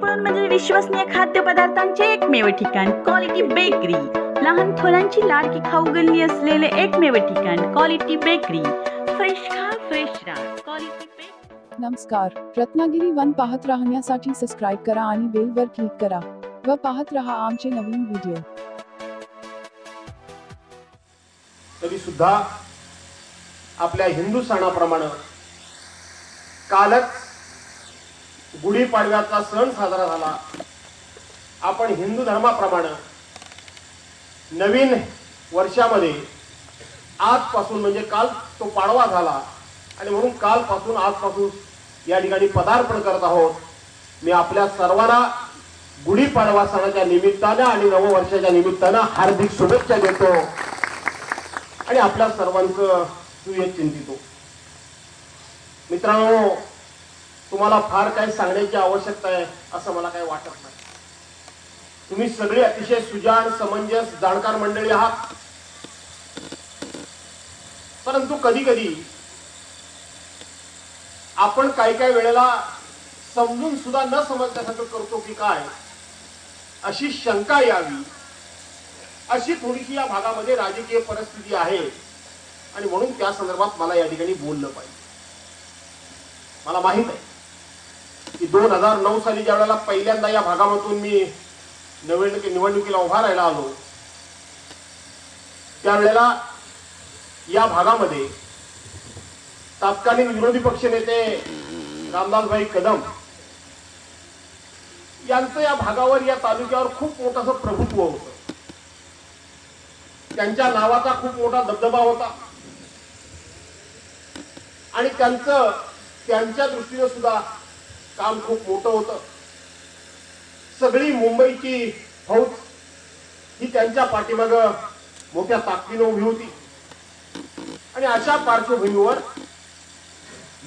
चिपळूण म्हणजे विश्वसनीय खाद्यपदार्थांचे एकमेव ठिकाण क्वालिटी बेकरी लहान थोरांची लाडकी खाऊ गल्ली असलेले एकमेव ठिकाण क्वालिटी बेकरी फ्रेश खा फ्रेश राहा. क्वालिटी बेकरी नमस्कार. रत्नागिरी वन पाहत राहण्यासाठी सबस्क्राईब करा आणि बेल वर क्लिक करा व पाहत रहा आमचे नवीन व्हिडिओ तरी सुद्धा आपल्या हिंदू सणाप्रमाणे कालच गुढीपाडव्याचा सण साजरा झाला. आपण हिंदू धर्माप्रमाणे नवीन वर्षामध्ये आजपासून म्हणजे काल तो पाडवा झाला आणि म्हणून कालपासून आजपासून या ठिकाणी पदार्पण करत आहोत. मी आपल्या सर्वांना गुढीपाडवा सणाच्या निमित्तानं आणि नववर्षाच्या निमित्तानं हार्दिक शुभेच्छा देतो. आणि आपल्या सर्वांचं सुयत चिंतितो मित्रांनो तुम्हाला फार काही सांगण्याची आवश्यकता आहे असं मला काही वाटत नाही. तुम्ही सगळे अतिशय सुजाण समंजस जाणकार मंडळी आहात. परंतु कधी कधी आपण काही काही वेळेला समजून सुद्धा न समजण्यासारखं करतो की काय अशी शंका यावी. अशी थोडीशी या भागामध्ये राजकीय परिस्थिती आहे आणि म्हणून त्या संदर्भात मला या ठिकाणी बोललं पाहिजे. मला माहीत आहे. की दोन हजार नऊ साली ज्या वेळेला पहिल्यांदा या भागामधून मी निवडणुकी निवडणुकीला उभा राहायला आलो त्यावेळेला या भागामध्ये तात्कालीन विरोधी पक्ष नेते रामदासभाई कदम यांचं या भागावर या तालुक्यावर खूप मोठंसं प्रभुत्व होतं. त्यांच्या नावाचा खूप मोठा दबदबा होता. आणि त्यांचं त्यांच्या दृष्टीने सुद्धा काम खूप मोठं होतं. सगळी मुंबईची फौज ही त्यांच्या पाठीमाग मोठ्या ताकदीनं उभी होती. आणि अशा पार्श्वभूमीवर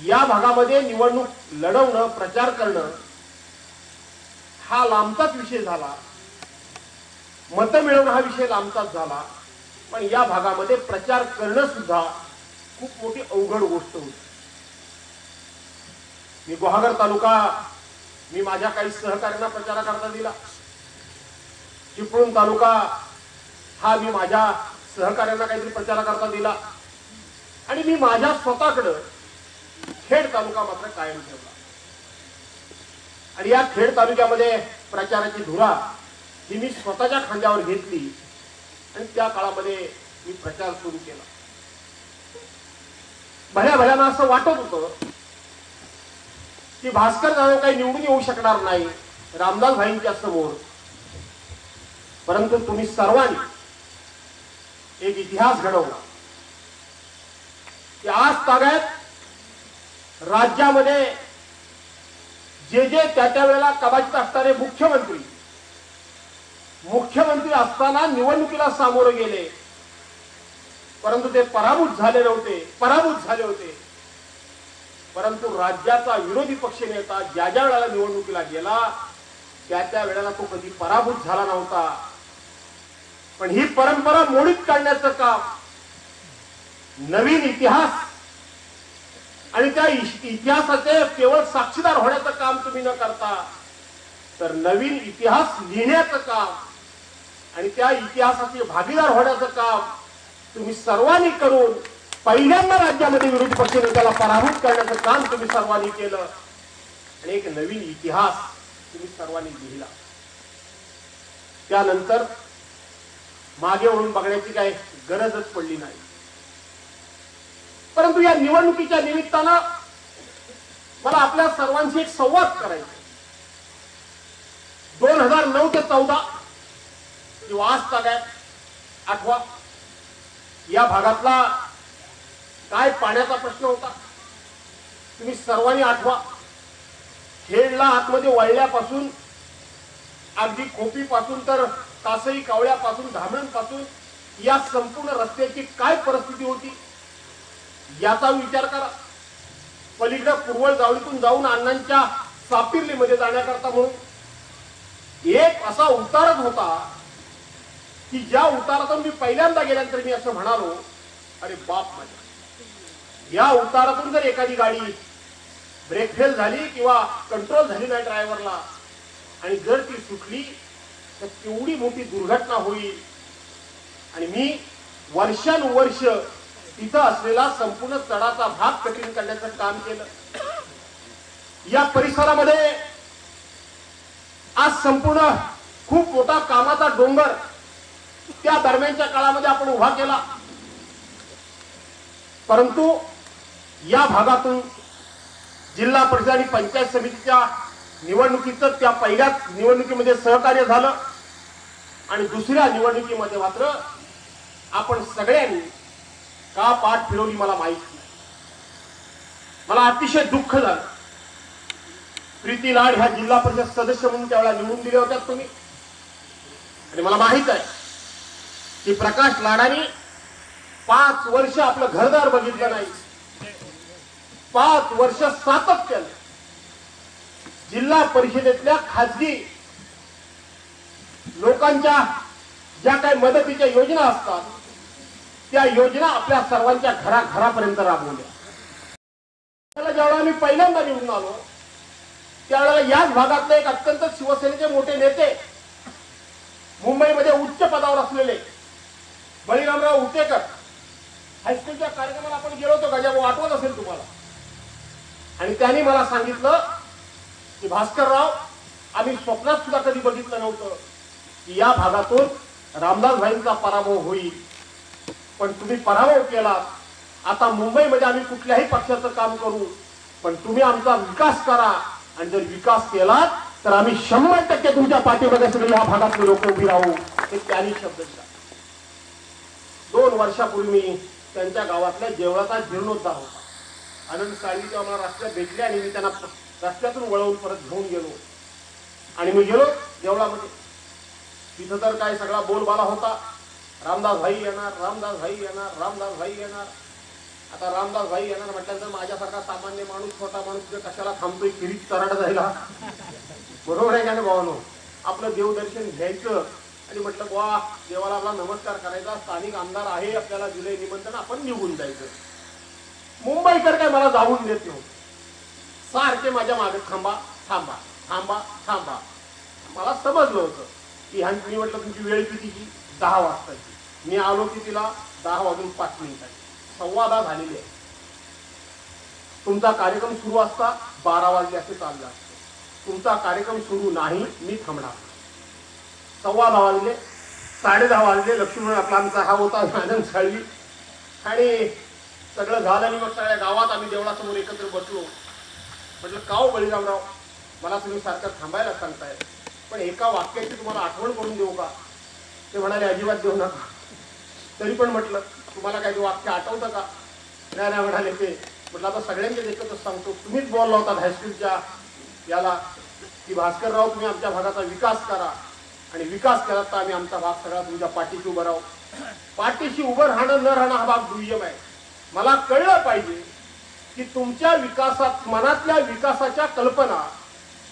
या भागामध्ये निवडणूक लढवणं प्रचार करणं हा लांबचाच विषय झाला. मतं मिळवणं हा विषय लांबचाच झाला. पण या भागामध्ये प्रचार करणं सुद्धा खूप मोठी अवघड गोष्ट होती. मी गुहागर तालुका मी माझ्या काही सहकार्यांना प्रचाराकरता दिला. चिपळूण तालुका हा मी माझ्या सहकार्यांना काहीतरी प्रचाराकरता दिला. आणि मी माझ्या स्वतःकडं खेड तालुका मात्र कायम ठेवला. आणि या खेड तालुक्यामध्ये प्रचाराची धुरा ही मी स्वतःच्या खांद्यावर घेतली आणि त्या काळामध्ये मी प्रचार सुरू केला. भल्या भल्यानं असं वाटत होतं की भास्कर जाधव काही निवडून येऊ शकणार नाही रामदास भाईंच्या समोर. परंतु तुम्ही सर्वांनी एक इतिहास घडवला. की आज ताब्यात राज्यामध्ये जे जे त्या त्या वेळेला कदाचित असणारे मुख्यमंत्री मुख्यमंत्री असताना निवडणुकीला सामोरे गेले. परंतु ते पराभूत झाले नव्हते पराभूत झाले होते. परंतु राज्याचा विरोधी पक्ष नेता ज्या ज्या वेळेला निवडणुकीला गेला त्या त्या वेळेला तो कधी पराभूत झाला नव्हता. पण ही परंपरा मोडीत काढण्याचं काम नवीन इतिहास आणि त्या इतिहासाचे केवळ साक्षीदार होण्याचं काम तुम्ही न करता तर नवीन इतिहास लिहिण्याचं काम आणि त्या इतिहासाचे भागीदार होण्याचं काम तुम्ही सर्वांनी करून पहिल्यांदा राज्यामध्ये विरोधी पक्ष नेत्याला पराभूत करण्याचं काम तुम्ही सर्वांनी केलं. आणि एक नवीन इतिहास तुम्ही सर्वांनी लिहिला. त्यानंतर मागे वळून बघण्याची काही गरजच पडली नाही. परंतु या निवडणुकीच्या निमित्तानं मला आपल्या सर्वांशी एक संवाद करायचा दोन हजार नऊ ते चौदा किंवा आज ताब्यात आठवा या भागातला काय पाण्याचा प्रश्न होता? तुम्ही सर्वांनी आठवा. खेडला आतमध्ये वळल्यापासून अगदी खोपीपासून तर कासई कावळ्यापासून धामणपासून या संपूर्ण रस्त्याची काय परिस्थिती होती? याचा विचार करा. पलीकडे पूर्वळ जावळीतून जाऊन अण्णांच्या सापिर्लीमध्ये जाण्याकरता म्हणून. एक असा उतारच होता की ज्या उतारातून मी पहिल्यांदा गेल्यानंतर मी असं म्हणालो अरे बाप माझ्या. या उतारातून जर एखादी गाडी ब्रेक फेल झाली किंवा कंट्रोल झाली नाही ड्रायव्हरला आणि जर ती सुटली तर केवढी मोठी दुर्घटना होईल. आणि मी वर्षानुवर्ष तिथं असलेला संपूर्ण चढाचा भाग कठीण करण्याचं काम केलं. या परिसरामध्ये आज संपूर्ण खूप मोठा कामाचा डोंगर त्या दरम्यानच्या काळामध्ये आपण उभा केला. परंतु या भागातून जिल्हा परिषद आणि पंचायत समितीच्या निवडणुकीचं त्या पहिल्याच निवडणुकीमध्ये सहकार्य झालं. आणि दुसऱ्या निवडणुकीमध्ये मात्र आपण सगळ्यांनी का पाठ फिरवली मला माहीत नाही. मला अतिशय दुःख झालं. प्रीती लाड ह्या जिल्हा परिषद सदस्य म्हणून त्यावेळेला निवडून दिले होत्या तुम्ही. आणि मला माहीत आहे की प्रकाश लाडाने पाच वर्ष आपलं घरदार बघितलं नाही. पाच वर्ष सातत्याने जिल्हा परिषदेतल्या खाजगी लोकांच्या ज्या काही मदतीच्या योजना असतात त्या योजना आपल्या सर्वांच्या घरा घरापर्यंत राबवल्या. त्याला ज्यावेळेला आम्ही पहिल्यांदा निवडून आलो त्यावेळेला याच भागातले एक अत्यंत शिवसेनेचे मोठे नेते मुंबईमध्ये उच्च पदावर असलेले बळीरामराव उटेकर हायस्कूलच्या कार्यक्रमाला आपण गेलो होतो का? ज्या आठवत असेल तुम्हाला. आणि त्यांनी मला सांगितलं की भास्करराव आम्ही स्वप्नात सुद्धा कधी बघितलं नव्हतं की या भागातून रामदास भाईंचा पराभव होईल. पण तुम्ही पराभव केला. आता मुंबईमध्ये आम्ही कुठल्याही पक्षाचं काम करू पण तुम्ही आमचा विकास करा. आणि जर विकास केला तर आम्ही शंभर टक्के तुमच्या पाठीमध्ये सगळे या भागातले लोक उभी राहू. हे त्यांनी शब्द दिला. दोन वर्षापूर्वी त्यांच्या गावातल्या जेवणाचा जीर्णोद्धार होता. आनंद साळवी आम्हाला मला रस्त्यात भेटले आणि मी त्यांना रस्त्यातून वळवून परत घेऊन गेलो. आणि मी गेलो देवळामध्ये. तिथं तर काय सगळा बोलबाला होता. रामदास भाई येणार रामदास भाई येणार रामदास भाई येणार. आता रामदास भाई येणार म्हटल्यानंतर माझ्यासारखा सामान्य माणूस छोटा माणूस तिथे कशाला थांबतोय किरीत चराड जायला? बरोबर आहे का नाही भावानो? आपलं देवदर्शन घ्यायचं. आणि म्हटलं वा देवाला आपला नमस्कार करायचा. स्थानिक आमदार आहे आपल्याला दिले निमंत्रण. आपण निघून जायचं. मुंबईकर काय मला जाऊन देत नव्हते सारखे माझ्या मागे थांबा थांबा थांबा थांबा. मला समजलं होतं की ह्यांनी मी म्हटलं तुमची वेळ कितीची दहा वाजताची. मी आलो की तिला दहा वाजून पाच मिनिटाची. सव्वा दहा झालेली आहे तुमचा कार्यक्रम सुरू असता बारा वाजले असे चालला असतो. तुमचा कार्यक्रम सुरू नाही मी थांबणार सव्वा दहा वाजले साडे दहा वाजले लक्ष्मण आपला आमचा हा होता आनंद साळवी आणि सगळं झालं आणि मग सगळ्या गावात आम्ही देवळासमोर एकत्र बसलो. म्हटलं काव बळीरामराव मला तुम्ही सारखं थांबायला सांगताय पण एका वाक्याची तुम्हाला आठवण करून देऊ का? ते म्हणाले अजिबात देऊ नका. तरी पण म्हटलं तुम्हाला काही वाक्य आठवतं का? नाही नाही म्हणाले ते. म्हटलं आता सगळ्यांच्या एकत्रच सांगतो. तुम्हीच बोलला होता हायस्कूलच्या याला की भास्करराव तुम्ही आमच्या भागाचा विकास करा आणि विकास केला तर आम्ही आमचा भाग सगळा तुमच्या पाठीशी उभं राहू. पाठीशी उभं राहणं न राहणं हा भाग दुय्यम आहे. मला कळलं पाहिजे की तुमच्या विकासात मनातल्या विकासाच्या कल्पना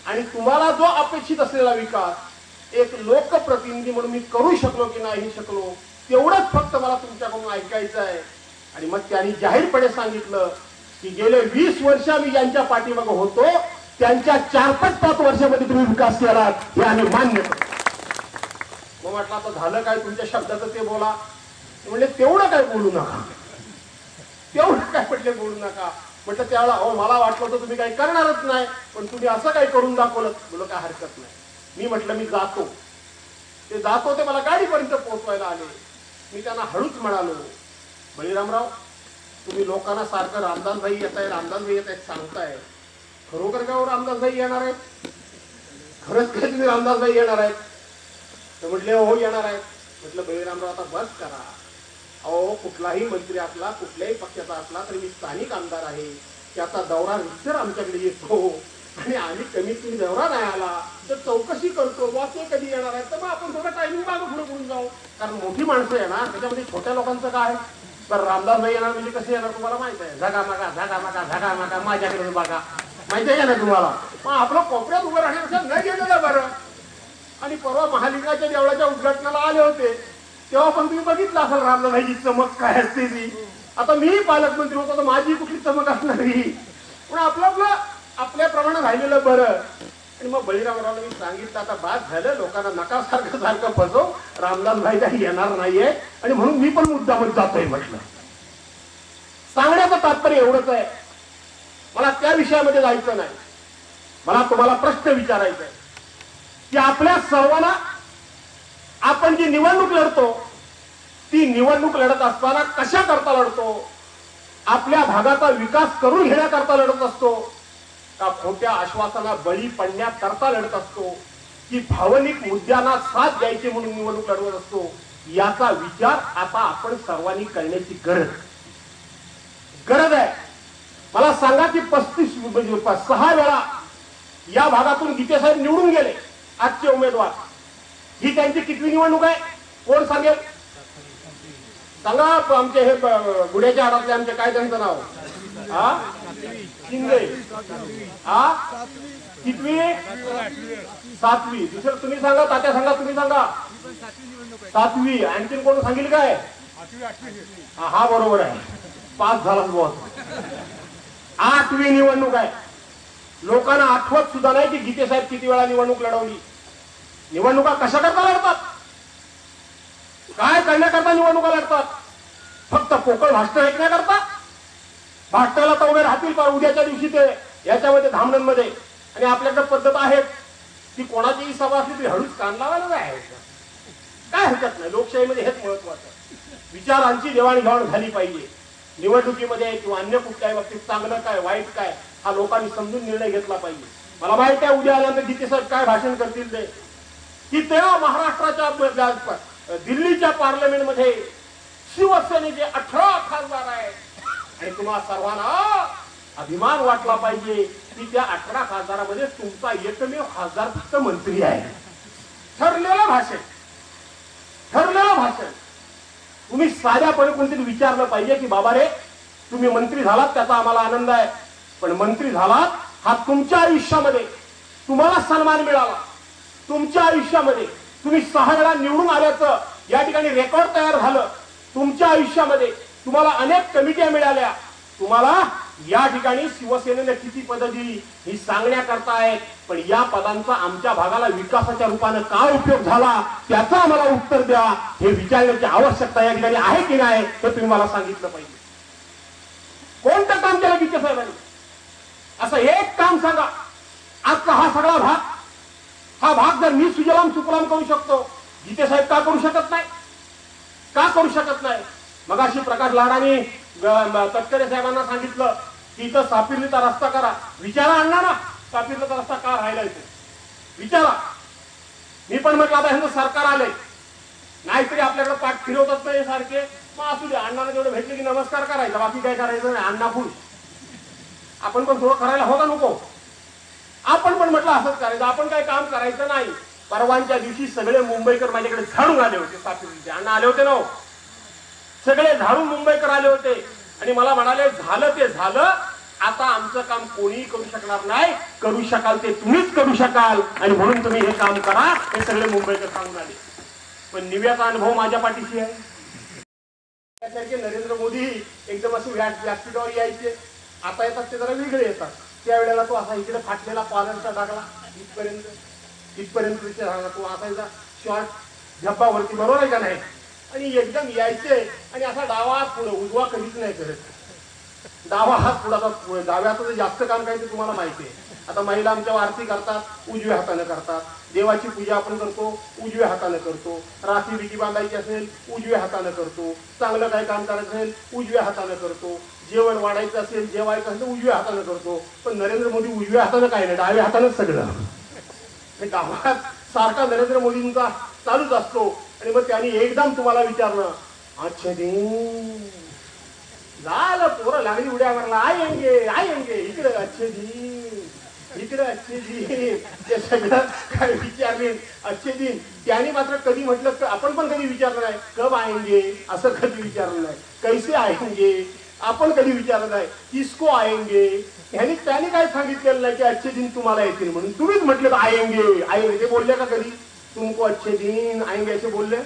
आणि तुम्हाला जो अपेक्षित असलेला विकास एक लोकप्रतिनिधी म्हणून मी करू शकलो की नाही शकलो तेवढंच फक्त मला तुमच्याकडून ऐकायचं आहे. आणि मग त्यांनी जाहीरपणे सांगितलं की गेले वीस वर्ष मी ज्यांच्या पाठीमागं होतो त्यांच्या चार पाच पाच वर्षामध्ये तुम्ही विकास केला हे आम्ही मान्य करतो. मग म्हटलं आता झालं काय तुमच्या शब्दाचं ते बोला. म्हणजे तेवढं काय बोलू नका. तेवढं काय म्हटले बोलू नका. म्हटलं त्याला अहो मला वाटलं होतं तुम्ही काही करणारच नाही पण तुम्ही असं काही करून दाखवलं बोल काय हरकत नाही. मी म्हटलं मी जातो. ते जातो ते मला गाडीपर्यंत पोहोचवायला आले. मी त्यांना हळूच म्हणालो बळीरामराव तुम्ही लोकांना सारखं रामदासभाई येत आहे रामदासभाई येत आहेत सांगताय. खरोखर काय हो रामदासभाई येणार आहेत? खरंच काय तुम्ही रामदासभाई येणार आहेत? तर म्हटले हो येणार आहेत. म्हटलं बळीरामराव आता बस करा. अहो कुठलाही मंत्री असला कुठल्याही पक्षाचा असला तरी मी स्थानिक आमदार आहे. त्याचा दौरा रितसर आमच्याकडे येतो. आणि आम्ही कमीत कमी दौरा नाही आला तर चौकशी करतो. बा ते कधी येणार आहे तर मग आपण थोडं टायमिंग मागं पुढे करून जाऊ. कारण मोठी माणसं येणार त्याच्यामध्ये छोट्या लोकांचं काय तर रामदास नाही येणार म्हणजे कसं येणार तुम्हाला माहीत आहे? झगा मागा झगा मागा झगा मागा माझ्याकडे बघा. माहिती आहे ना तुम्हाला? मग आपलं कोपऱ्यात उभं राहण्यापेक्षा न गेलेलं बरं. आणि परवा महालिंगाच्या देवळाच्या उद्घाटनाला आले होते. तेव्हा पण तुम्ही बघितलं असेल रामदासाची चमक काय असते ती. आता मी पालकमंत्री होतो तर माझी कुठली चमक असणार ही? पण आपलं आपलं आपल्याप्रमाणे राहिलेलं बरं. आणि मग बळीरामरावला मी सांगितलं आता बाद झालं लोकांना नका सारखं सारखं फसव रामदास भाई काही येणार नाहीये. आणि म्हणून मी पण मुद्दामध्ये जातोय म्हटलं. सांगण्याचं तात्पर्य एवढंच आहे. मला त्या विषयामध्ये जायचं नाही. मला तुम्हाला प्रश्न विचारायचा आहे की आपल्या सर्वांना आपण जी निवडणूक लढतो ती निवडणूक लढत असताना कशा करता लढतो? आपल्या भागाचा विकास करून घेण्याकरता लढत असतो का खोट्या आश्वासना बळी पडण्याकरता लढत असतो की भावनिक मुद्द्यांना साथ द्यायची म्हणून निवडणूक लढवत असतो? याचा विचार आता आपण सर्वांनी करण्याची गरज आहे. गरज आहे. मला सांगा की पस्तीस म्हणजे सहा वेळा या भागातून गीते साहेब निवडून गेले आजचे उमेदवार. ही त्यांची कितवी निवडणूक आहे? कोण सांगेल? सांगा आमचे हे प- गुढ्याच्या हाडातले आमचे काय त्यांचं नाव? हा? शिंदे. हा? कितवी? सातवी. दुसरं तुम्ही सांगा तात्या सांगा तुम्ही सांगा. सातवी. आणखीन कोण सांगेल काय? हा बरोबर आहे. पाच झाला बहुत आठवी निवडणूक आहे. लोकांना आठवत सुद्धा नाही की गीते साहेब किती वेळा निवडणूक लढवली. निवडणुका कशा करता लढतात? काय करण्याकरता निवडणुका लढतात? फक्त पोकळ भाषण ऐकण्याकरता? भाषणाला तर उभे राहतील पण उद्याच्या दिवशी ते याच्यामध्ये धामणमध्ये. आणि आपल्याकडे पद्धत आहे ती कोणाचीही सभा असली तरी हळूच कान लावायला काय काय हरकत नाही लोकशाहीमध्ये हेच महत्वाचं विचारांची देवाणघेवाण झाली पाहिजे. निवडणुकीमध्ये किंवा अन्य कुठल्याही बाबतीत चांगलं काय वाईट काय हा लोकांनी समजून निर्णय घेतला पाहिजे. मला माहिती आहे उद्या आल्यानंतर गीते साहेब काय भाषण करतील ते? की तेव्हा महाराष्ट्राच्या दिल्लीच्या ब- दिल्लीच्या पार्लमेंटमध्ये शिवसेनेचे अठरा खासदार आहेत आणि तुम्हाला सर्वांना अभिमान वाटला पाहिजे की त्या अठरा खासदारामध्ये तुमचा एकमेव खासदार फक्त मंत्री आहे. ठरलेलं भाषण ठरलेलं भाषण. तुम्ही साध्यापणे कोणतरी विचारलं पाहिजे की बाबा रे तुम्ही मंत्री झालात त्याचा आम्हाला आनंद आहे. पण मंत्री झालात हा तुमच्या आयुष्यामध्ये तुम्हाला सन्मान मिळाला. तुमच्या आयुष्यामध्ये तुम्ही सहा वेळा निवडून आल्याचं या ठिकाणी रेकॉर्ड तयार झालं. तुमच्या आयुष्यामध्ये तुम्हाला अनेक कमिट्या मिळाल्या. तुम्हाला या ठिकाणी शिवसेनेने किती पदं दिली ही सांगण्याकरता आहे पण या पदांचा आमच्या भागाला विकासाच्या रूपानं काय उपयोग झाला त्याचं आम्हाला उत्तर द्या. हे विचारण्याची आवश्यकता या ठिकाणी आहे की नाही हे तुम्ही मला सांगितलं पाहिजे. कोणतं काम केलं गीते साहेबांनी? असं एक काम सांगा. आजचा हा सगळा भाग हा भाग जर मी सुजलाम सुफलाम करू शकतो गीते साहेब का करू शकत नाही? का करू शकत नाही? मग अशी प्रकाश लाडाने तटकरे साहेबांना सांगितलं की इथं सापिर्लीचा रस्ता करा. विचारा आणणार ना सापिर्लीचा रस्ता का राहिला इथे? विचारा. मी पण म्हटलं आता ह्यांचं सरकार आले नाहीतरी आपल्याकडे पाठ फिरवतात नाही सारखे. मग असू दे अण्णाला तेवढं भेटले की नमस्कार करायचा बाकी काय करायचं नाही अण्णा फुल आपण पण थोडं करायला होता नको? आपण पण म्हटलं असंच करायचं. आपण काय काम करायचं नाही. परवांच्या दिवशी सगळे मुंबईकर माझ्याकडे झाडून आले होते सापिर्लीचे अण्णा आले होते ना हो. सगळे झाडून मुंबईकर आले होते. आणि मला म्हणाले झालं ते झालं. आता आमचं काम कोणीही करू शकणार नाही. करू शकाल ते तुम्हीच करू शकाल. आणि म्हणून तुम्ही हे काम करा. हे सगळे मुंबईकर सांगून आले. पण निव्याचा अनुभव माझ्या पाठीशी आहे. त्यासारखे नरेंद्र मोदी एकदम असे व्यासपीठावर यायचे. आता येतात ते जरा वेगळे येतात. त्यावेळेला तो असा इकडे फाटलेला कॉलरचा टाकला इथपर्यंत इथपर्यंत विचार तो असायचा शॉर्ट झप्पावरती बरोबर आहे का नाही? आणि एकदम यायचे. आणि असा डावा हात पुढे उजवा कधीच नाही करत. डावा हात पुढा पुढे डाव्याचं जे जास्त काम काय ते तुम्हाला माहिती आहे. आता महिला आमच्या आरती करतात उजव्या हाताने करतात. देवाची पूजा आपण करतो उजव्या हाताने करतो. राखी बिकी बांधायची असेल उजव्या हाताने करतो. चांगलं काही काम करायचं असेल उजव्या हाताने करतो. जेवण वाढायचं असेल जेवायचं असेल तर उजव्या हाताने करतो. पण नरेंद्र मोदी उजव्या हाताने काय नाही डाव्या हातानेच सगळं. हे गावात सारखा नरेंद्र मोदींचा चालूच असतो. आणि मग त्यांनी एकदम तुम्हाला विचारलं अच्छा दिन झालं पोरं लागली उड्या मारला आयंगे आयंगे इकडे अच्छे दिन इकडे अच्छे दिन. ते सगळं काय विचारले अच्छे दिन. त्याने मात्र कधी म्हटलं आपण पण कधी विचारलं नाही. कब आयंगे असं कधी विचारलं नाही. कैसे आयंगे आपण कधी विचारत नाही किसको आयंगे ह्याने त्याने काय सांगितलेलं नाही की अच्छे दिन तुम्हाला येतील म्हणून. तुम्हीच म्हटलं आयंगे आयंगे ते म्हणजे बोलले का कधी? तुमको अच्छे दिन आएंगे असे बोलले.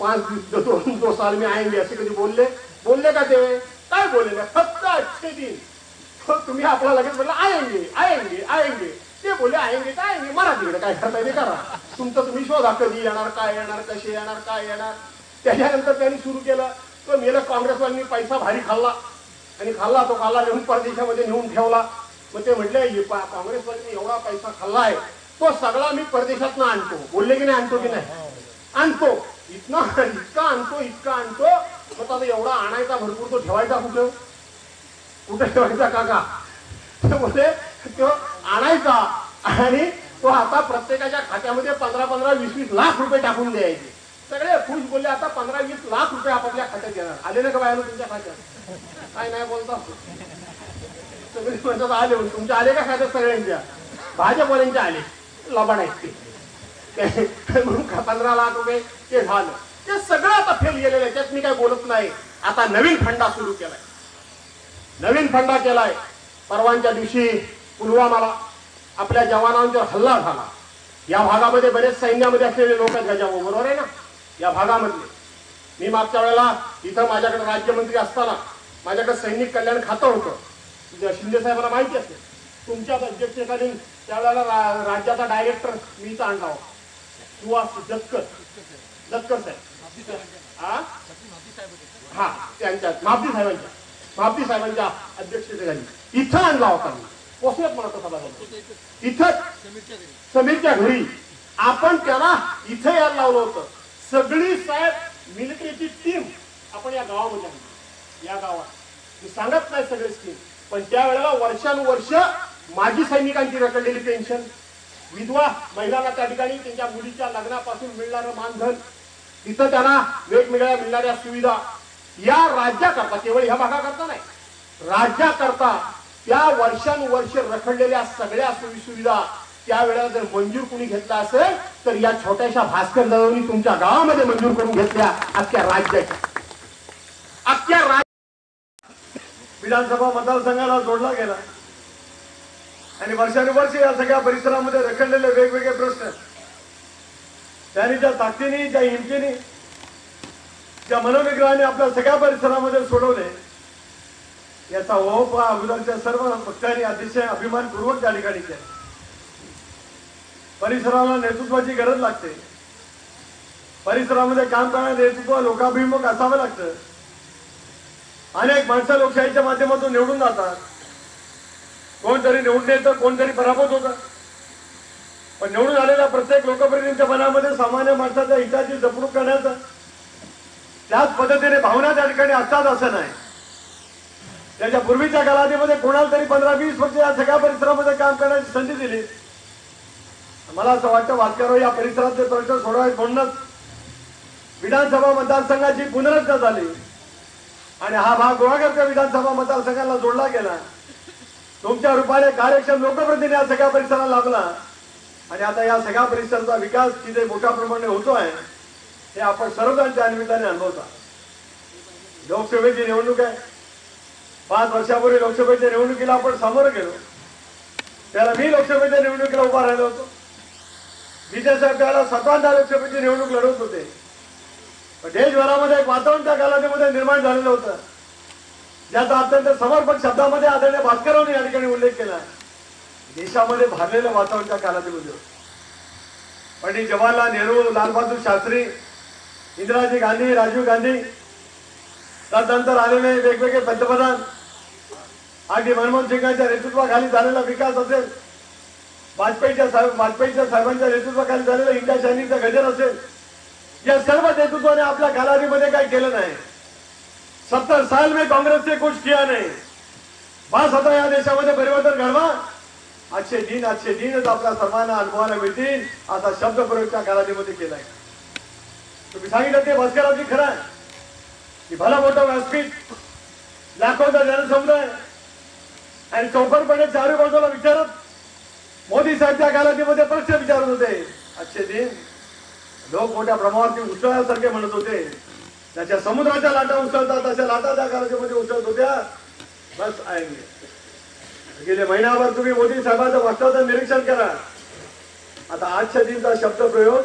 पाच दिवस दोन दो साल मी आएंगे असे कधी बोलले? बोलले का ते? काय बोलले? फक्त अच्छे दिन. तुम्ही आपला लगेच म्हटलं आयंगे आयंगे आयंगे ते बोलले आयंगे काय आएंगे? मराठीकडे काय करता ते करा. तुमचं तुम्ही शोधा कधी येणार काय येणार कसे येणार काय येणार. त्याच्यानंतर त्यांनी सुरू केलं. तो मेलं काँग्रेसवाल्यांनी पैसा भारी खाल्ला. आणि खाल्ला तो खाल्ला नेऊन परदेशामध्ये नेऊन ठेवला. मग ते म्हटले काँग्रेसवाल्यांनी एवढा पैसा खाल्लाय तो सगळा मी परदेशात आणतो. बोलले की नाही आणतो की नाही? आणतो. इतना इतका आणतो इतका आणतो. मग आता एवढा आणायचा भरपूर तो ठेवायचा कुठं? कुठे ठेवायचा काका? ते बोलले तो आणायचा. आणि तो आता प्रत्येकाच्या खात्यामध्ये पंधरा पंधरा वीस वीस लाख रुपये टाकून द्यायचे. सगळे खुश बोलले आता पंधरा वीस लाख रुपये आपापल्या खात्यात येणार आले ना का बाहेर तुमच्या खात्यात? काय नाही बोलता. सगळे म्हणतात आले हो, तुमचे तुमच्या आले का खात्यात सगळ्यांच्या? भाजपवाल्यांचे आले. लबाड आहेत ते. म्हणून पंधरा लाख रुपये? ते झालं. ते सगळं आता फेल गेलेलं आहे. त्यात मी काय बोलत नाही. आता नवीन फंडा सुरू केलाय. नवीन फंडा केलाय. परवांच्या दिवशी पुलवामाला आपल्या जवानांवर हल्ला झाला. या भागामध्ये बरेच सैन्यामध्ये असलेले लोक आहेत बरोबर आहे ना? या भागामधले. मी मागच्या वेळेला इथं माझ्याकडे राज्यमंत्री असताना माझ्याकडे सैनिक कल्याण खातं होतं. शिंदे साहेबांना माहिती असेल. तुमच्याच अध्यक्षतेखाली त्यावेळेला रा- राज्याचा डायरेक्टर मी इथं आणला होता. किंवा जतकर. जतकर साहेब. हा? हा त्यांच्या माफी साहेबांच्या माफी साहेबांच्या अध्यक्षतेखाली इथं आणला होता मी. पोचवत म्हणत होता सभा इथं समीरच्या घरी. आपण त्याला इथं यायला लावलं होतं. सगळी साहेब मिलिटरीची टीम आपण या गावामध्ये आणली. या गावात. मी सांगत नाही सगळे स्कीम पण त्यावेळेला वर्षानुवर्ष माजी सैनिकांची रखडलेली पेन्शन विधवा महिलांना त्या ठिकाणी त्यांच्या मुलीच्या लग्नापासून मिळणारं मानधन. तिथं त्यांना वेगवेगळ्या मिळणाऱ्या सुविधा. या राज्याकरता केवळ ह्या भागाकरता नाही राज्याकरता त्या वर्षानुवर्ष रखडलेल्या सगळ्या सोयी सुविधा त्यावेळेला जर मंजूर कुणी घेतला असेल तर या छोट्याशा भास्कर जाधवनी तुमच्या गावामध्ये मंजूर करून घेतल्या अख्ख्या राज्याच्या. अख्ख्या राज्य विधानसभा मतदारसंघाला जोडला गेला. आणि वर्षानुवर्ष या सगळ्या परिसरामध्ये रखडलेले वेगवेगळे प्रश्न. त्यांनी ज्या ताकदीने ज्या हिमतीने ज्या मनोविग्रहाने आपल्या सगळ्या परिसरामध्ये सोडवले याचा ओप अगोदरच्या सर्व भक्तांनी अतिशय अभिमानपूर्वक त्या ठिकाणी केला. परिसराला नेतृत्वाची गरज लागते. परिसरामध्ये काम करणारे नेतृत्व लोकाभिमुख असावं लागतं. अनेक माणसं लोकशाहीच्या माध्यमातून निवडून जातात. कोणतरी निवडून येतं कोणतरी पराभूत होतं. पण निवडून आलेल्या प्रत्येक लोकप्रतिनिधीच्या मनामध्ये सामान्य माणसाच्या हिताची जपणूक करण्याचं त्याच पद्धतीने भावना त्या ठिकाणी असतात असं नाही. त्याच्या पूर्वीच्या कालावधीमध्ये कोणाला तरी पंधरा वीस वर्ष या सगळ्या परिसरामध्ये काम करण्याची संधी दिली. मला असं वाटतं वाटकर या परिसरातले प्रश्न सोडवायचे म्हणूनच विधानसभा मतदारसंघाची पुनरचना झाली. आणि हा भाग गोवागरच्या विधानसभा मतदारसंघाला जोडला गेला. तुमच्या रूपाने कार्यक्षम लोकप्रतिनिधी या सगळ्या परिसराला लाभला. आणि आता या सगळ्या परिसराचा विकास तिथे मोठ्या प्रमाणे होतो आहे हे आपण सर्वजण त्या निमित्ताने अनुभवता. लोकसभेची निवडणूक आहे. पाच वर्षापूर्वी लोकसभेच्या निवडणुकीला आपण सामोरं गेलो. त्याला मी लोकसभेच्या निवडणुकीला उभा राहिलो होतो. विजय त्याला स्वतंत्र लोकसभेची निवडणूक लढवत होते. देशभरामध्ये एक वातावरण त्या कालावधीमध्ये निर्माण झालेलं होतं. ज्याचा अत्यंत समर्पक शब्दामध्ये आदरणीय भास्करांनी या ठिकाणी उल्लेख केला. देशामध्ये भारलेलं वातावरण त्या कालावधीमध्ये होतं. पंडित जवाहरलाल नेहरू लालबहादूर शास्त्री इंदिराजी गांधी राजीव गांधी त्यानंतर आलेले वेगवेगळे पंतप्रधान अगदी मनमोहन सिंगांच्या नेतृत्वाखाली झालेला विकास असेल वाजपेयीच्या साहेब वाजपेयीच्या साहेबांच्या नेतृत्वाखाली झालेला इंडिया शायनिंगचा गजर असेल. या सर्व नेतृत्वाने आपल्या कालावधीमध्ये काही केलं नाही. सत्तर साल में कांग्रेस ने कुछ किया नहीं. बस आता या देशामध्ये परिवर्तन घडवा. आजचे दिन आजचे दिनच आपल्या सर्वांना अनुभवाला मिळतील. असा शब्द प्रयोगच्या कालावधीमध्ये केलाय. तुम्ही सांगितलं ते भास्कररावजी खरं आहे. की भला मोठा व्यासपीठ लाखोचा जनसमुदाय आणि चौपरपणे चारू बाजूला विचारत मोदी साहेब त्या कालावधीमध्ये प्रश्न विचारत होते. आजचे दिन लोक मोठ्या प्रमाणावरती उसळल्यासारखे म्हणत होते. त्याच्या समुद्राच्या लाटा उसळतात तशा लाटा त्या कालावधीमध्ये उसळत होत्या. बस आहे. गेले महिनाभर तुम्ही मोदी साहेबांचं वास्तवाचं निरीक्षण करा. आता आजच्या दिनचा शब्द प्रयोग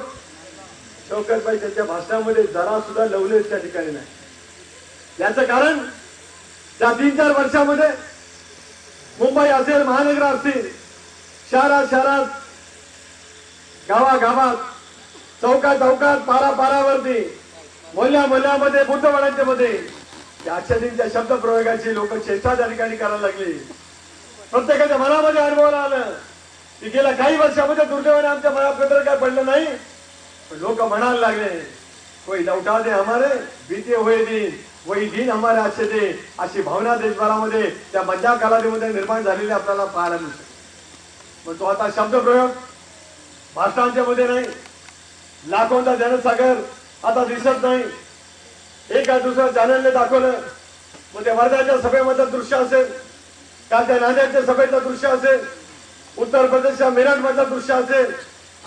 शौकतबाई त्यांच्या भाषणामध्ये जरा सुद्धा लवलेच त्या ठिकाणी नाही. याचं कारण त्या तीन चार वर्षामध्ये मुंबई असेल महानगर असतील शहरात शहरात. गावागावात. चौकात चौकात पारा पारावरती. मोल्या मोल्यामध्ये बुद्धवाड्यांच्या मध्ये या आचार्यांच्या शब्द प्रयोगाची लोक चेष्टा त्या ठिकाणी करायला लागली. प्रत्येकाच्या मनामध्ये अनुभवाला आलं. की गेल्या काही वर्षामध्ये दुर्दैवाने आमच्या मनापत्र काय पडलं नाही? पण लोक म्हणायला लागले कोई लौटा दे हमारे बीते हुए दिन. वही दिन हमारे अच्छे दे. अशी भावना देशभरामध्ये त्या मज्जा कालावधीमध्ये निर्माण झालेली आपल्याला पाहायला मिळते. पण तो आता शब्द प्रयोग भाषणांच्या मध्ये नाही. लाखोंचा जनसागर आता दिसत नाही. एका दुसऱ्या चॅनलने दाखवलं. मग ते वर्ध्याच्या सभेमधलं दृश्य असेल काल त्या नांदेडच्या सभेचं दृश्य असेल उत्तर प्रदेशच्या मेरठ दृश्य असेल.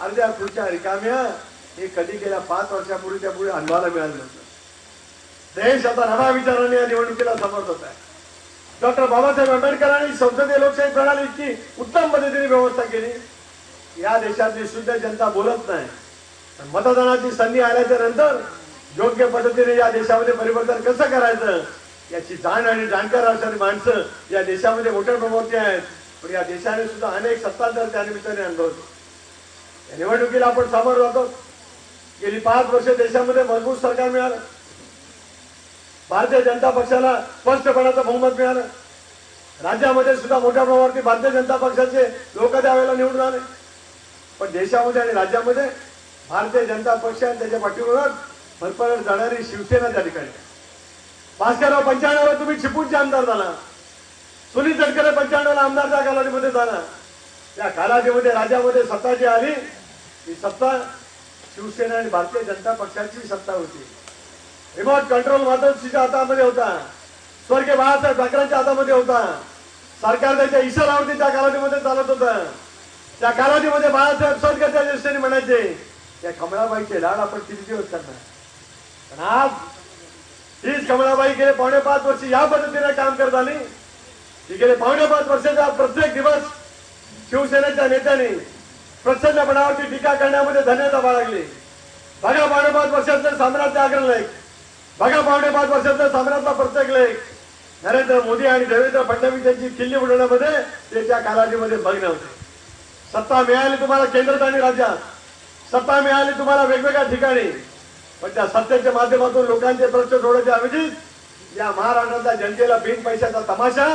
अर्ध्या खुर्च्या रिकाम्या हे कधी गेल्या पाच वर्षापूर्वी त्या पुढे अनुभवाला मिळालं नव्हतं. देश आता नव्या विचाराने या निवडणुकीला समर्थ होत आहे. डॉक्टर बाबासाहेब आंबेडकरांनी संसदीय लोकशाही प्रणालीची इतकी उत्तम पद्धतीने व्यवस्था केली. या देशातली शुद्ध जनता बोलत नाही. मतदानाची संधी आल्याच्यानंतर योग्य पद्धतीने या देशामध्ये परिवर्तन कसं करायचं याची जाण आणि जाणकार असणारी माणसं या देशामध्ये मोठ्या प्रमाणावरती आहेत. पण या देशाने सुद्धा अनेक सत्तांतर त्या निमित्ताने अनुभवतो या निवडणुकीला आपण सामोरं जातो. गेली पाच वर्ष देशामध्ये मजबूत सरकार मिळालं. भारतीय जनता पक्षाला स्पष्टपणाचं बहुमत मिळालं. राज्यामध्ये सुद्धा मोठ्या प्रमाणावरती भारतीय जनता पक्षाचे लोक त्यावेळेला निवडून आले. पण देशामध्ये आणि राज्यामध्ये भारतीय जनता पक्ष आणि त्याच्या पाठीवर भरपर जाणारी शिवसेना त्या ठिकाणी. भास्करराव पंच्याण्णवला तुम्ही चिपळूणचे आमदार झाला. सुनील तटकरे पंच्याण्णवला आमदारच्या कालावधीमध्ये झाला. त्या कालावधीमध्ये राज्यामध्ये सत्ता जी आली ती सत्ता शिवसेना आणि भारतीय जनता पक्षाची सत्ता होती. रिमोट कंट्रोल माधवजीच्या हातामध्ये होता. स्वर्गीय बाळासाहेब ठाकरेंच्या हातामध्ये होता. सरकार त्याच्या इशारावरती त्या कालावधीमध्ये चालत होतं. त्या कालावधीमध्ये बाळासाहेब स्वर्गाच्या दृष्टीने म्हणायचे त्या कमळाबाईचे लाड आपण किती दिवस करणार? पण आज हीच कमळाबाई गेले पावणे पाच वर्ष या पद्धतीने काम करत आली. ही गेले पावणे पाच वर्षाचा प्रत्येक दिवस शिवसेनेच्या नेत्यांनी प्रचंडपणावरती टीका करण्यामध्ये धन्यता बाळगली. बघा पावणे पाच वर्षाचं साम्राज्य आग्रह बघा पावणे पाच वर्षातला साम्राज्याचा प्रत्येक लेख. नरेंद्र मोदी आणि देवेंद्र फडणवीस यांची किल्ली उडवण्यामध्ये ते त्या कालावधीमध्ये भग्न होते सत्ता मिळाली तुम्हाला केंद्रात आणि राज्यात. सत्ता मिळाली तुम्हाला वेगवेगळ्या ठिकाणी. पण त्या सत्तेच्या माध्यमातून लोकांचे प्रश्न सोडवण्याच्या ऐवजी या महाराष्ट्रातल्या जनतेला बिन पैशाचा तमाशा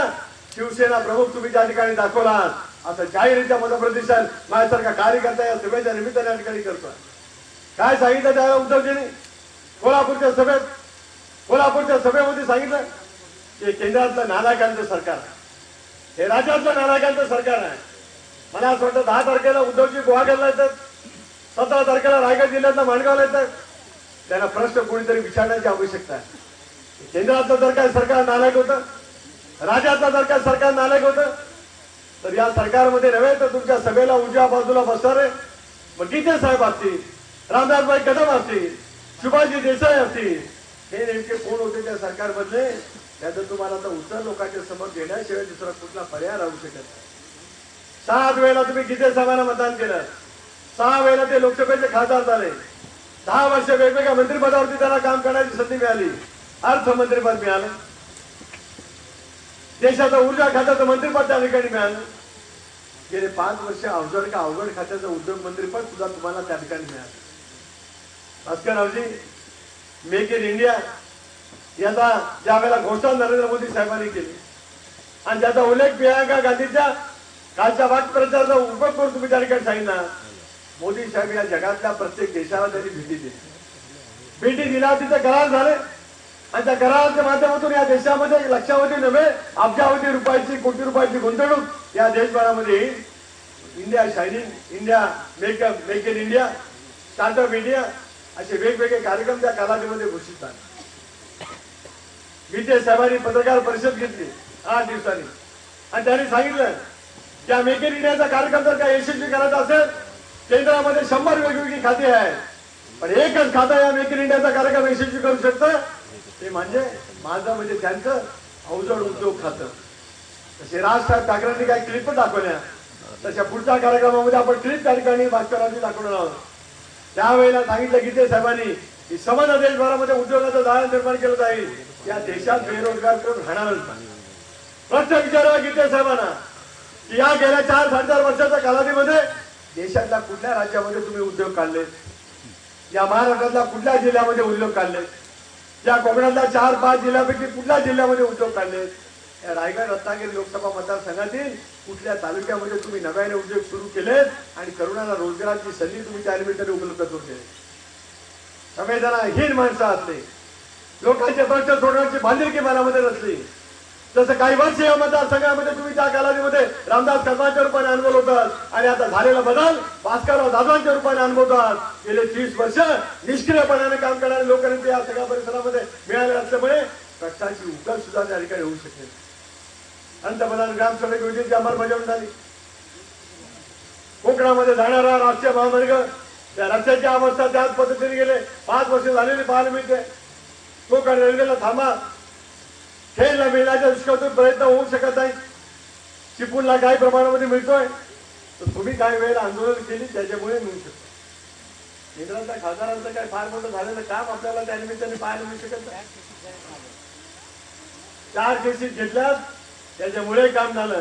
शिवसेना प्रमुख तुम्ही त्या ठिकाणी दाखवलात. असं जाहीररित्या मतप्रदर्शन माझ्यासारखा कार्यकर्ता या सभेच्या निमित्ताने या ठिकाणी करतोय. काय सांगितलं त्या उद्धवजींनी कोल्हापूरच्या सभेत कोल्हापूरच्या सभेमध्ये सांगितलं की केंद्रातलं नालायकांचं सरकार आहे. हे राज्यातलं नालायकांचं सरकार आहे. मला असं वाटतं दहा तारखेला उद्धवजी गुहागरला येतात सतरा तारखेला रायगड जिल्ह्यातल्या माणगावला येतात. त्यांना प्रश्न कोणीतरी विचारण्याची आवश्यकता आहे. केंद्रातलं जर काय सरकार नालायक होतं राज्यातलं जर काय सरकार नालायक होतं तर या सरकारमध्ये नव्हे तर तुमच्या सभेला उजव्या बाजूला बसणारे मग गीते साहेब असतील रामदासभाई कदम असतील सुभाषजी देसाई असतील हे नेमके कोण होते त्या सरकारमधले? त्याचं तुम्हाला आता उत्तर लोकांच्या समोर देण्याशिवाय दुसरा कुठला पर्याय राहू शकत नाही. सात वेळेला तुम्ही गीते साहेबांना मतदान केलं सहा वेळेला ते लोकसभेचे खासदार झाले. दहा वर्ष वेगवेगळ्या मंत्रिपदावरती त्यांना काम करण्याची संधी मिळाली. अर्थमंत्रीपद मिळालं. देशाचं ऊर्जा खात्याचं मंत्रिपद त्या ठिकाणी मिळालं. गेले पाच वर्ष अवजड का अवघड खात्याचं उद्योग मंत्रीपद सुद्धा तुम्हाला त्या ठिकाणी मिळालं. भास्कररावजी मेक इन इंडिया याचा ज्या वेळेला घोषणा नरेंद्र मोदी साहेबांनी केली. आणि त्याचा उल्लेख प्रियांका गांधीच्या कालच्या वाक्प्रचाराचा उपयोग करून तुम्ही त्या ठिकाणी सांगितला. मोदी साहेब या जगातल्या प्रत्येक देशाला त्यांनी भेटी दिली. भेटी दिल्या तिथे करार झाले. आणि त्या कराराच्या माध्यमातून या देशामध्ये लक्षावधी नव्हे अब्जावधी रुपयाची कोटी रुपयाची गुंतवणूक या देशभरामध्ये येईल. India shining India makeup make in India startup India असे वेगवेगळे कार्यक्रम त्या कालावधीमध्ये घोषित झाले गीते साहेबांनी पत्रकार परिषद घेतली आठ दिवसांनी. आणि त्यांनी सांगितलं त्या मेक इन इंडियाचा कार्यक्रम जर का यशस्वी करायचा असेल केंद्रामध्ये शंभर वेगवेगळी खाती आहेत. पण एकच खातं या मेक इन इंडियाचा कार्यक्रम यशस्वी करू शकतं? ते म्हणजे माझं म्हणजे त्यांचं अवजड उद्योग खातं. तसे राज साहेब ठाकरेंनी काही क्लिप दाखवल्या. तशा पुढच्या कार्यक्रमामध्ये आपण क्लिप त्या ठिकाणी भास्करांनी दाखवणार आहोत. त्यावेळेला सांगितलं गीते साहेबांनी की समज देशभरामध्ये उद्योगाचं जाळं निर्माण केलं जाईल या देशात बेरोजगार करून राहणारच नाही. प्रश्न विचारा गीते साहेबांना की या गेल्या चार साडेचार वर्षाच्या कालावधीमध्ये देशातल्या कुठल्या राज्यामध्ये तुम्ही उद्योग काढले? या महाराष्ट्रातल्या कुठल्या जिल्ह्यामध्ये उद्योग काढले? या कोकणातल्या चार पाच जिल्ह्यापैकी कुठल्या जिल्ह्यामध्ये उद्योग काढले? रायगड रत्नागिरी लोकसभा मतदारसंघातील कुठल्या तालुक्यामध्ये तुम्ही नव्याने उद्योग सुरू केलेत आणि तरुणांना रोजगाराची संधी तुम्ही त्या निमित्ताने उपलब्ध करून दिली? संवेदनाहीन माणसं असते लोकांचे प्रश्न सोडवण्याची बांधिलकी मनामध्ये नसली जसं काही वर्ष या मतदारसंघामध्ये तुम्ही त्या कालावधीमध्ये रामदास कदमांच्या रूपाने अनुभव होतात आणि आता झालेला बदल भास्करराव दादांच्या रूपाने अनुभवतात गेले तीस वर्ष निष्क्रियपणाने काम करणारे लोकांनी या सगळ्या परिसरामध्ये मिळाले असल्यामुळे कष्टाची उकल सुद्धा त्या ठिकाणी होऊ शकेल पंतप्रधान ग्रामसडक योजनेची अंमलबजावणी झाली. कोकणामध्ये जाणारा राष्ट्रीय महामार्ग त्या रस्त्याची अवस्था त्याच पद्धतीने गेले. पाच वर्ष झालेली पाहायला मिळते. कोकण रेल्वेला थांबा. खेळला मिळण्याच्या दृष्टीतून प्रयत्न होऊ शकत नाही. चिपूनला काही प्रमाणामध्ये मिळतोय. तर तुम्ही काही वेळेला आंदोलन केली त्याच्यामुळे मिळू शकतो. केंद्रातल्या खासदारांचं काय फार मोठं झालेलं काम आपल्याला त्या निमित्ताने पाहायला मिळू शकत नाही. चार केसेस घेतल्यात. त्याच्यामुळे काम झालं.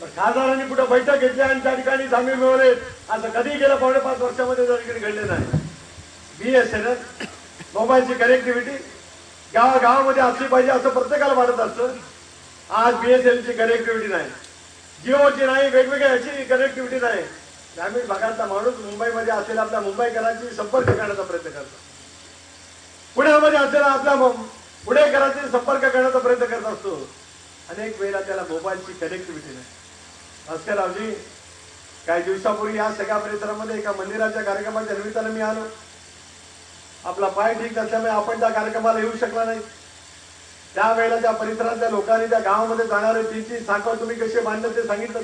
पण खासदारांनी कुठं बैठक घेतली आणि त्या ठिकाणी जामीन मिळवले असं कधी गेलं पावणे पाच वर्षामध्ये त्या ठिकाणी घडले नाही. एल मोबाईलची कनेक्टिव्हिटी गावागावामध्ये असली पाहिजे असं प्रत्येकाला वाटत असतं. आज बी एस एन ची कनेक्टिव्हिटी नाही. जिओची नाही वेगवेगळ्या याची कनेक्टिव्हिटी नाही. ग्रामीण भागातला माणूस मुंबईमध्ये असलेला आपल्या मुंबईकरांची संपर्क करण्याचा प्रयत्न करतो. पुण्यामध्ये असलेला आपल्या मु- पुणेकरांशी संपर्क करण्याचा प्रयत्न करत असतो. अनेक वेळेला त्याला मोबाईलची कनेक्टिव्हिटी नाही. भास्कररावजी काही दिवसापूर्वी या सगळ्या परिसरामध्ये एका मंदिराच्या कार्यक्रमाच्या निमित्तानं मी आलो. आपला पाय ठीक नसल्यामुळे आपण त्या कार्यक्रमाला येऊ शकला नाही. त्यावेळेला त्या परिसरातल्या लोकांनी त्या गावामध्ये जाणारे तिची साखर तुम्ही कशी बांधलं ते सांगितलं.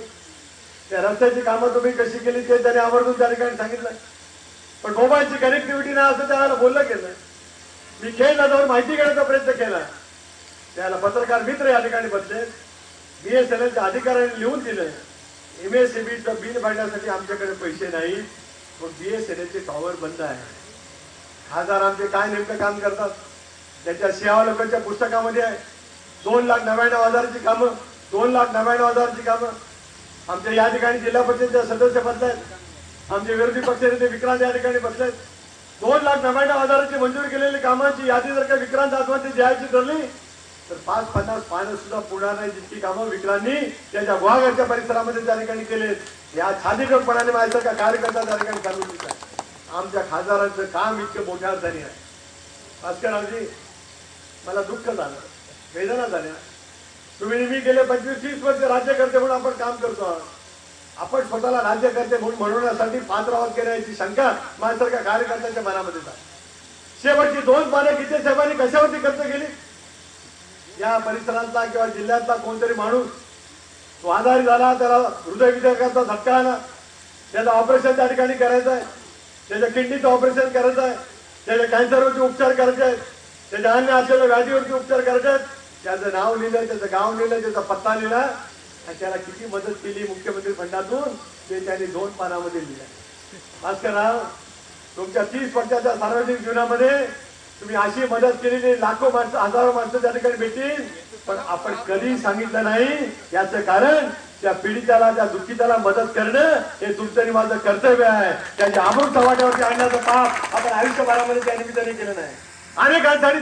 त्या रस्त्याची कामं तुम्ही कशी केली ते त्याने आवर्जून त्या ठिकाणी सांगितलं. पण मोबाईलची कनेक्टिव्हिटी नाही असं त्याला बोललं गेलं मी खेळला जाऊन माहिती घेण्याचा प्रयत्न केला. त्याला पत्रकार मित्र या ठिकाणी बसले. एलच्या अधिकाऱ्यांनी लिहून दिलं एम एस सी बीचं बिल भरण्यासाठी आमच्याकडे पैसे नाहीत पण एलचे टॉवर बंद आहे. खासदार आमचे काय नेमकं काम करतात? त्याच्या सेवालोकांच्या पुस्तकामध्ये आहे. दोन लाख नव्याण्णव हजाराची कामं दोन लाख नव्याण्णव हजाराची कामं. आमच्या या ठिकाणी जिल्हा परिषदेचे सदस्य बसलेत. आमचे विरोधी पक्षनेते विक्रांत या ठिकाणी बसलेत. दोन लाख नव्याण्णव हजाराची मंजूर केलेली कामांची यादी जर का विक्रांत आत्माची द्यायची ठरली तर पाच पन्नास पानं सुद्धा पुढा नाही जितकी कामं विक्रांनी त्याच्या गुहागरच्या परिसरामध्ये त्या ठिकाणी केलेत. या छातीकरपणाने माझ्या का कार्यकर्ता त्या ठिकाणी चालू शकतात आमच्या खासदारांचं काम इतकं मोठ्या अर्थाने आहे. भास्कररावजी मला दुःख झालं वेदना झाल्या. तुम्ही नेहमी गेले पंचवीस तीस वर्ष राज्यकर्ते म्हणून आपण काम करतो आहोत. आपण स्वतःला राज्यकर्ते म्हणून म्हणवण्यासाठी पात्रावाद केल्याची शंका माझ्यासारख्या कार्यकर्त्यांच्या मनामध्ये झाली. शेवटची दोन पाने किती साहेबांनी? कशावरती खर्च केली? या परिसरातला किंवा जिल्ह्यातला कोणतरी माणूस तो आजारी झाला त्याला हृदयविकाराचा धक्का आला. त्याचं ऑपरेशन त्या ठिकाणी करायचं आहे. त्याच्या किडनीचं ऑपरेशन करायचं आहे. त्याच्या कॅन्सरवरती उपचार करायचे आहेत. त्याच्या अन्य असलेल्या व्याधीवरती उपचार करायचे आहेत. त्याचं नाव लिहिलं त्याचं गाव लिहिलं त्याचा पत्ता लिहिला. आणि त्याला किती मदत केली मुख्यमंत्री फंडातून ते त्यांनी दोन पानामध्ये लिहिलं भास्करराव तुमच्या तीस वर्षाच्या सार्वजनिक जीवनामध्ये तुम्ही अशी मदत केलेली लाखो माणसं हजारो माणसं त्या ठिकाणी भेटतील. पण आपण कधी सांगितलं नाही. याचं कारण त्या पीडिताला त्या दुःखिताला मदत करणं हे तुमचं आणि माझं कर्तव्य आहे. त्याच्या अमृत समाजावरती आणण्याचं पाप आपण आयुष्यभरामध्ये त्या निमित्ताने केलं नाही. अनेकांसाठी